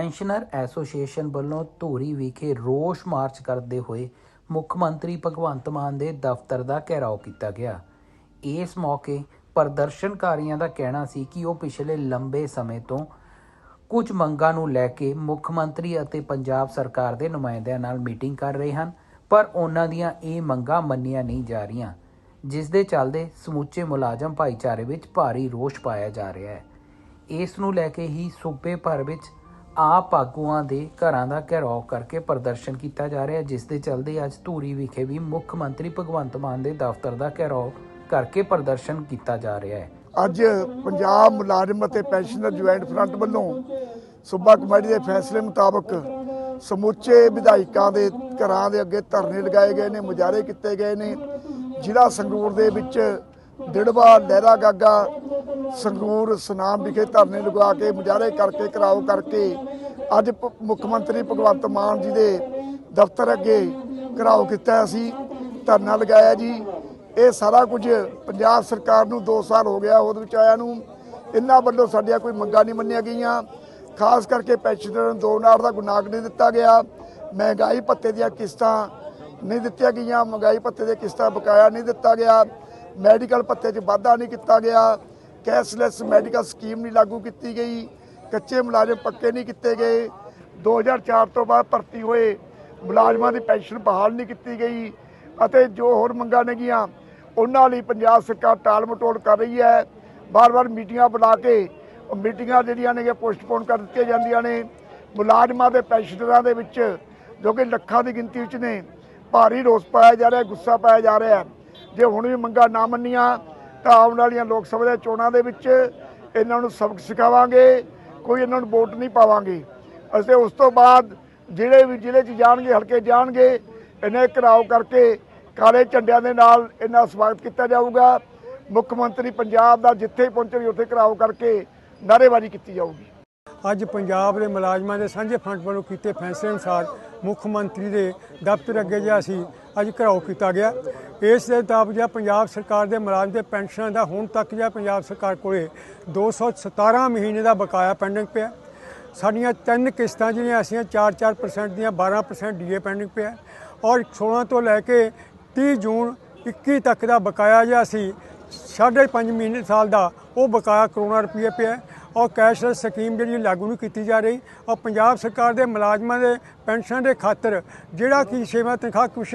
Pensioner association ਵੱਲੋਂ ਧੂਰੀ ਵਿਖੇ ਰੋਸ ਮਾਰਚ ਕਰਦੇ ਹੋਏ ਮੁੱਖ ਮੰਤਰੀ ਭਗਵੰਤ ਮਾਨ ਦੇ ਦਫ਼ਤਰ ਦਾ ਘੇਰਾਓ ਕੀਤਾ ਗਿਆ। ਇਸ ਮੌਕੇ ਪ੍ਰਦਰਸ਼ਨਕਾਰੀਆਂ ਦਾ ਕਹਿਣਾ ਸੀ ਕਿ ਉਹ ਪਿਛਲੇ ਲੰਬੇ ਸਮੇਂ ਤੋਂ ਕੁਝ ਮੰਗਾਂ ਨੂੰ ਲੈ ਕੇ ਮੁੱਖ ਮੰਤਰੀ ਅਤੇ ਪੰਜਾਬ ਸਰਕਾਰ ਦੇ ਨੁਮਾਇੰਦਿਆਂ ਨਾਲ ਮੀਟਿੰਗ ਕਰ ਰਹੇ ਹਨ, ਪਰ ਉਹਨਾਂ ਦੀਆਂ ਇਹ ਮੰਗਾਂ ਮੰਨੀਆਂ ਨਹੀਂ ਜਾ ਰਹੀਆਂ, ਜਿਸ ਦੇ ਚੱਲਦੇ ਸਮੁੱਚੇ ਮੁਲਾਜ਼ਮ ਭਾਈਚਾਰੇ ਵਿੱਚ ਭਾਰੀ ਰੋਸ਼ ਪਾਇਆ ਜਾ ਰਿਹਾ ਹੈ। ਇਸ ਨੂੰ ਲੈ ਕੇ ਹੀ ਸੂਬੇ ਭਰ ਵਿੱਚ ਆਪ ਆਗੂਆਂ ਦੇ ਘਰਾਂ ਦਾ ਘਿਰਾਓ ਕਰਕੇ ਪ੍ਰਦਰਸ਼ਨ ਕੀਤਾ ਜਾ ਰਿਹਾ ਜਿਸ ਦੇ ਚੱਲਦੇ ਅੱਜ ਧੂਰੀ ਵਿਖੇ ਵੀ ਮੁੱਖ ਮੰਤਰੀ ਭਗਵੰਤ ਮਾਨ ਦੇ ਦਫ਼ਤਰ ਦਾ ਘਿਰਾਓ ਕਰਕੇ ਪ੍ਰਦਰਸ਼ਨ ਕੀਤਾ ਜਾ ਰਿਹਾ ਹੈ। ਅੱਜ ਪੰਜਾਬ ਮੁਲਾਜ਼ਮ ਅਤੇ ਪੈਨਸ਼ਨਰ ਜੁਆਇੰਟ ਫਰੰਟ ਵੱਲੋਂ ਸੂਬਾ ਕਮੇਟੀ ਦੇ ਫੈਸਲੇ ਮੁਤਾਬਕ ਸਮੁੱਚੇ ਵਿਧਾਇਕਾਂ ਦੇ ਘਰਾਂ ਦੇ ਅੱਗੇ ਧਰਨੇ ਲਗਾਏ ਗਏ ਨੇ, ਮੁਜ਼ਾਹਰੇ ਕੀਤੇ ਗਏ ਨੇ। ਜ਼ਿਲ੍ਹਾ ਸੰਗਰੂਰ ਦੇ ਵਿੱਚ ਡਿੜਵਾ ਲਹਿਰਾ ਗਾਗਾ ਸੰਗਰੂਰ ਸੁਨਾਮ ਵਿਖੇ ਧਰਨੇ ਲਗਾ ਕੇ ਮੁਜ਼ਾਹਰੇ ਕਰਕੇ, ਘਰਾਓ ਕਰਕੇ ਅੱਜ ਭ- ਮੁੱਖ ਮੰਤਰੀ ਭਗਵੰਤ ਮਾਨ ਜੀ ਦੇ ਦਫ਼ਤਰ ਅੱਗੇ ਘਰਾਓ ਕੀਤਾ ਅਸੀਂ ਧਰਨਾ ਲਗਾਇਆ ਜੀ। ਇਹ ਸਾਰਾ ਕੁਝ ਪੰਜਾਬ ਸਰਕਾਰ ਨੂੰ 2 ਸਾਲ ਹੋ ਗਿਆ। ਉਹਦੇ ਵਿੱਚ ਆਇਆ ਨੂੰ ਇਹਨਾਂ ਵੱਲੋਂ ਸਾਡੀਆਂ ਕੋਈ ਮੰਗਾਂ ਨਹੀਂ ਮੰਨੀਆਂ ਗਈਆਂ। ਖਾਸ ਕਰਕੇ ਪੈਨਸ਼ਨਰਾਂ ਨੂੰ ਦੋ ਨਾਰ ਦਾ ਗੁਨਾਹ ਨਹੀਂ ਦਿੱਤਾ ਗਿਆ। ਮਹਿੰਗਾਈ ਭੱਤੇ ਦੀਆਂ ਕਿਸ਼ਤਾਂ ਨਹੀਂ ਦਿੱਤੀਆਂ ਗਈਆਂ। ਮਹਿੰਗਾਈ ਭੱਤੇ ਦੀਆਂ ਕਿਸ਼ਤਾਂ ਬਕਾਇਆ ਨਹੀਂ ਦਿੱਤਾ ਗਿਆ। ਮੈਡੀਕਲ ਭੱਤੇ 'ਚ ਵਾਧਾ ਨਹੀਂ ਕੀਤਾ ਗਿਆ। ਕੈਸ਼ਲੈਸ ਮੈਡੀਕਲ ਸਕੀਮ ਨਹੀਂ ਲਾਗੂ ਕੀਤੀ ਗਈ। ਕੱਚੇ ਮੁਲਾਜ਼ਮ ਪੱਕੇ ਨਹੀਂ ਕੀਤੇ ਗਏ। 2004 ਤੋਂ ਬਾਅਦ ਭਰਤੀ ਹੋਏ ਮੁਲਾਜ਼ਮਾਂ ਦੀ ਪੈਨਸ਼ਨ ਬਹਾਲ ਨਹੀਂ ਕੀਤੀ ਗਈ ਅਤੇ ਜੋ ਹੋਰ ਮੰਗਾਂ ਨੇਗੀਆਂ ਉਹਨਾਂ ਲਈ ਪੰਜਾਬ ਸਰਕਾਰ ਟਾਲ ਮਟੋਲ ਕਰ ਰਹੀ ਹੈ। ਬਾਰ-ਬਾਰ ਮੀਟਿੰਗਾਂ ਬੁਲਾ ਕੇ ਉਹ ਮੀਟਿੰਗਾਂ ਜਿਹੜੀਆਂ ਨੇ ਪੋਸਟਪੋਨ ਕਰ ਦਿੱਤੀਆਂ ਜਾਂਦੀਆਂ ਨੇ। ਮੁਲਾਜ਼ਮਾਂ ਦੇ ਪੈਨਸ਼ਨਰਾਂ ਦੇ ਵਿੱਚ ਜੋ ਕਿ ਲੱਖਾਂ ਦੀ ਗਿਣਤੀ ਵਿੱਚ ਨੇ, ਭਾਰੀ ਰੋਸ ਪਾਇਆ ਜਾ ਰਿਹਾ, ਗੁੱਸਾ ਪਾਇਆ ਜਾ ਰਿਹਾ। ਜੇ ਹੁਣ ਵੀ ਮੰਗਾਂ ਨਾ ਮੰਨੀਆਂ, ਤਾਂ ਆਉਣ ਵਾਲੀਆਂ ਲੋਕ ਸਭਾ ਦੀਆਂ ਚੋਣਾਂ ਦੇ ਵਿੱਚ ਇਹਨਾਂ ਨੂੰ ਸਬਕ ਸਿਖਾਵਾਂਗੇ, ਕੋਈ ਇਹਨਾਂ ਨੂੰ ਵੋਟ ਨਹੀਂ ਪਾਵਾਂਗੇ। ਅਤੇ ਉਸ ਤੋਂ ਬਾਅਦ ਜਿਹੜੇ ਵੀ ਜ਼ਿਲ੍ਹੇ 'ਚ ਜਾਣਗੇ, ਹਲਕੇ ਜਾਣਗੇ, ਇਹਨੇ ਘਰਾਓ ਕਰਕੇ ਕਾਲੇ ਝੰਡਿਆਂ ਦੇ ਨਾਲ ਇਹਨਾਂ ਦਾ ਸਵਾਗਤ ਕੀਤਾ ਜਾਊਗਾ। ਮੁੱਖ ਮੰਤਰੀ ਪੰਜਾਬ ਦਾ ਜਿੱਥੇ ਪਹੁੰਚਣਗੇ ਉੱਥੇ ਘਰਾਓ ਕਰਕੇ ਨਾਅਰੇਬਾਜ਼ੀ ਕੀਤੀ ਜਾਊਗੀ। ਅੱਜ ਪੰਜਾਬ ਦੇ ਮੁਲਾਜ਼ਮਾਂ ਦੇ ਸਾਂਝੇ ਫਰੰਟ ਵੱਲੋਂ ਕੀਤੇ ਫੈਸਲੇ ਅਨੁਸਾਰ ਮੁੱਖ ਮੰਤਰੀ ਦੇ ਦਫ਼ਤਰ ਅੱਗੇ ਜਿਹੜਾ ਅਸੀਂ ਅੱਜ ਘਰਾਓ ਕੀਤਾ ਗਿਆ। ਇਸ ਦੇ ਮੁਤਾਬਕ ਜਿਹੜਾ ਪੰਜਾਬ ਸਰਕਾਰ ਦੇ ਮੁਲਾਜ਼ਮ ਦੇ ਪੈਨਸ਼ਨਾਂ ਦਾ ਹੁਣ ਤੱਕ ਜਿਹੜਾ ਪੰਜਾਬ ਸਰਕਾਰ ਕੋਲੇ 217 ਮਹੀਨੇ ਦਾ ਬਕਾਇਆ ਪੈਂਡਿੰਗ ਪਿਆ। ਸਾਡੀਆਂ ਤਿੰਨ ਕਿਸ਼ਤਾਂ ਜਿਹੜੀਆਂ ਅਸੀਂ 4-4% ਦੀਆਂ 12% ਡੀਏ ਪੈਂਡਿੰਗ ਪਿਆ। ਔਰ 16 ਤੋਂ ਲੈ ਕੇ 30 ਜੂਨ 21 ਤੱਕ ਦਾ ਬਕਾਇਆ ਜਿਹੜਾ ਸੀ, ਸਾਢੇ ਪੰਜ ਮਹੀਨੇ ਸਾਲ ਦਾ ਉਹ ਬਕਾਇਆ ਕਰੋਨਾ ਰੁਪਏ ਪਿਆ। ਔਰ ਕੈਸ਼ਲੈਸ ਸਕੀਮ ਜਿਹੜੀ ਲਾਗੂ ਨਹੀਂ ਕੀਤੀ ਜਾ ਰਹੀ, ਔਰ ਪੰਜਾਬ ਸਰਕਾਰ ਦੇ ਮੁਲਾਜ਼ਮਾਂ ਦੇ ਪੈਨਸ਼ਨ ਦੇ ਖਾਤਰ ਜਿਹੜਾ ਕਿ ਛੇਵਾਂ ਤਨਖਾਹ ਕੁਛ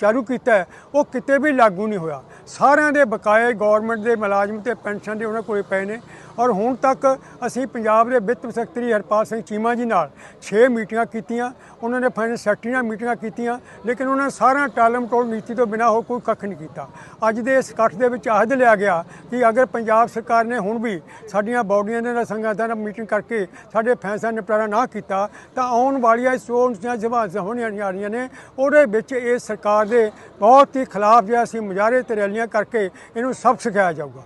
ਚਾਲੂ ਕੀਤਾ ਉਹ ਕਿਤੇ ਵੀ ਲਾਗੂ ਨਹੀਂ ਹੋਇਆ। ਸਾਰਿਆਂ ਦੇ ਬਕਾਏ ਗਵਰਨਮੈਂਟ ਦੇ ਮੁਲਾਜ਼ਮ ਤੇ ਪੈਨਸ਼ਨ ਦੇ ਉਹਨਾਂ ਕੋਲ ਪਏ ਨੇ। ਔਰ ਹੁਣ ਤੱਕ ਅਸੀਂ ਪੰਜਾਬ ਦੇ ਵਿੱਤ ਸਕੱਤਰੀ ਹਰਪਾਲ ਸਿੰਘ ਚੀਮਾ ਜੀ ਨਾਲ 6 ਮੀਟਿੰਗਾਂ ਕੀਤੀਆਂ, ਉਹਨਾਂ ਨੇ ਫਾਈਨੈਂਸ ਸੈਕਟਰੀ ਨਾਲ ਮੀਟਿੰਗਾਂ ਕੀਤੀਆਂ, ਲੇਕਿਨ ਉਹਨਾਂ ਨੇ ਸਾਰਾ ਟਾਲਮ ਟੋਲ ਨੀਤੀ ਤੋਂ ਬਿਨਾਂ ਹੋ ਕੋਈ ਕੱਖ ਨਹੀਂ ਕੀਤਾ। ਅੱਜ ਦੇ ਇਸ ਇਕੱਠ ਦੇ ਵਿੱਚ ਅਹਿਦ ਲਿਆ ਗਿਆ ਕਿ ਅਗਰ ਪੰਜਾਬ ਸਰਕਾਰ ਨੇ ਹੁਣ ਵੀ ਸਾਡੀਆਂ ਬਾਡੀਆਂ ਦੇ ਨਾਲ ਸੰਗਤਾਂ ਨਾਲ ਮੀਟਿੰਗ ਕਰਕੇ ਸਾਡੇ ਫੈਸਲਾ ਨਿਪਟਾਰਾ ਨਾ ਕੀਤਾ, ਤਾਂ ਆਉਣ ਵਾਲੀਆਂ ਚੋਣ ਦੀਆਂ ਜਵਾਬ ਹੋਣੀਆਂ ਜਾ ਰਹੀਆਂ ਨੇ, ਉਹਦੇ ਵਿੱਚ ਇਹ ਸਰਕਾਰ ਦੇ ਬਹੁਤ ਹੀ ਖਿਲਾਫ ਜਿਹਾ ਅਸੀਂ ਮੁਜ਼ਾਹਰੇ ਤੇ ਰੈਲੀਆਂ ਕਰਕੇ ਇਹਨੂੰ ਸਭ ਸਿਖਾਇਆ ਜਾਊਗਾ।